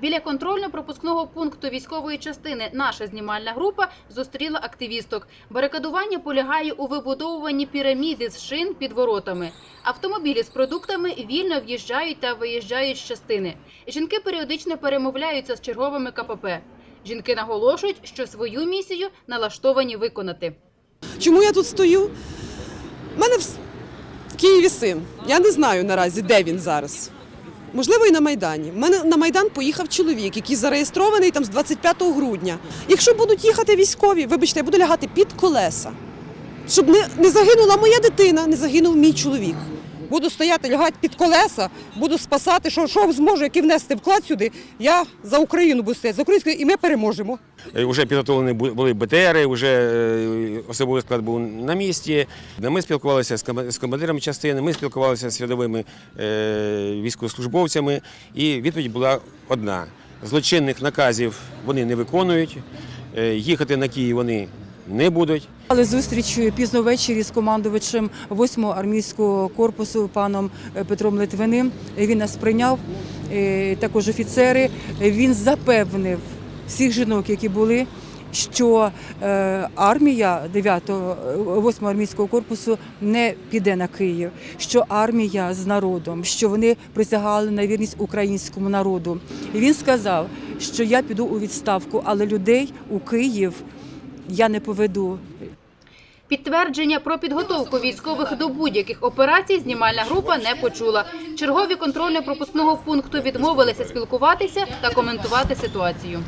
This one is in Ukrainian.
Біля контрольно-пропускного пункту військової частини наша знімальна група зустріла активісток. Барикадування полягає у вибудовуванні піраміди з шин під воротами. Автомобілі з продуктами вільно в'їжджають та виїжджають з частини. Жінки періодично перемовляються з черговими КПП. Жінки наголошують, що свою місію налаштовані виконати. Чому я тут стою? У мене в, Києві син. Я не знаю наразі, де він зараз. Можливо, і на Майдані. У мене на Майдан поїхав чоловік, який зареєстрований там з 25 грудня. Якщо будуть їхати військові, вибачте, я буду лягати під колеса. Щоб не, не загинула моя дитина, не загинув мій чоловік. Буду стояти, лягати під колеса, буду спасати, що, що зможу, який внести вклад сюди. Я за Україну буду стояти, за українську, і ми переможемо. Вже підготовлені були БТРи, вже е, особовий склад був на місці. Ми спілкувалися з кома- командирами частини, ми спілкувалися з рядовими е, військовослужбовцями, і відповідь була одна: злочинних наказів вони не виконують, е, їхати на Київ вони не будуть. Але зустріч пізно ввечері з командувачем 8-го армійського корпусу паном е, Петром Литвиним. Він нас прийняв, е, також офіцери. Він запевнив всіх жінок, які були, що е, армія 9-го, 8-го армійського корпусу не піде на Київ, що армія з народом, що вони присягали на вірність українському народу. І він сказав, що я піду у відставку, але людей у Київ я не поведу. Підтвердження про підготовку військових до будь-яких операцій знімальна група не почула. Чергові контрольно-пропускного пункту відмовилися спілкуватися та коментувати ситуацію.